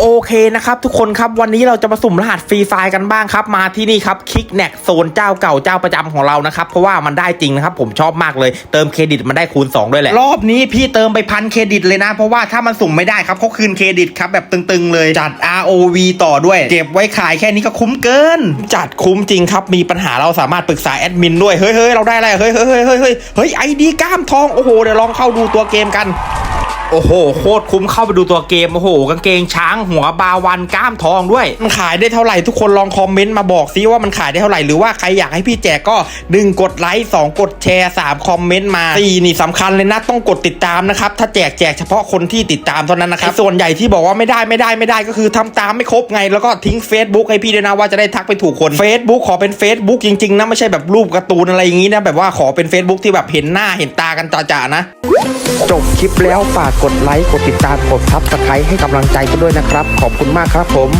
โอเคนะครับทุกคนครับวันนี้เราจะมาสุ่มรหัสฟรีไฟล์กันบ้างครับ มาที่นี่ครับคิกแนกโซนเจ้าเก่าเจ้าประจำของเรานะครับ เพราะว่ามันได้จริงนะครับ ผมชอบมากเลยเติมเครดิตมันได้คูณ 2 ด้วยแหละ รอบนี้พี่เติมไปพันเครดิตเลยนะ เพราะว่าถ้ามันสุ่มไม่ได้ครับเขาคืนเครดิตครับแบบตึงๆเลย จัด ROV ต่อด้วย เก็บไว้ขายแค่นี้ก็คุ้มเกิน จัดคุ้มจริงครับมีปัญหาเราสามารถปรึกษาแอดมินด้วยเฮ้ยเฮ้ยเราได้อะไรเฮ้ยเฮ้ยเฮ้ยเฮ้ยเฮ้ยเฮ้ยไอดีกล้ามทองโอ้โหเดี๋ยวลองเข้าดูตัวเกมกัน โอ้โห โคตรคุ้มเข้าไปดูตัวเกม โอ้โห กางเกงช้างหัวบาวันกล้ามทองด้วย มันขายได้เท่าไหร่ทุกคนลองคอมเมนต์มาบอกซิว่ามันขายได้เท่าไหร่หรือว่าใครอยากให้พี่แจกก็ดึงกดไลค์2กดแชร์3คอมเมนต์มา4นี่สำคัญเลยนะต้องกดติดตามนะครับถ้าแจกแจกเฉพาะคนที่ติดตามเท่านั้นนะครับส่วนใหญ่ที่บอกว่าไม่ได้ไม่ได้ไม่ได้ก็คือทำตามไม่ครบไงแล้วก็ทิ้ง Facebook ให้พี่ด้วยนะว่าจะได้ทักไปถูกคน Facebook ขอเป็น Facebook จริงๆนะไม่ใช่แบบรูปการ์ตูนอะไรอย่างงี้นะแบบว่าขอเป็น Facebook ที่แบบเห็นหน้าเห็นตากันจ่าๆนะ จบคลิปแล้วฝากกดไลค์ กดติดตาม กดซับสไครต์ให้กำลังใจกันด้วยนะครับ ขอบคุณมากครับผม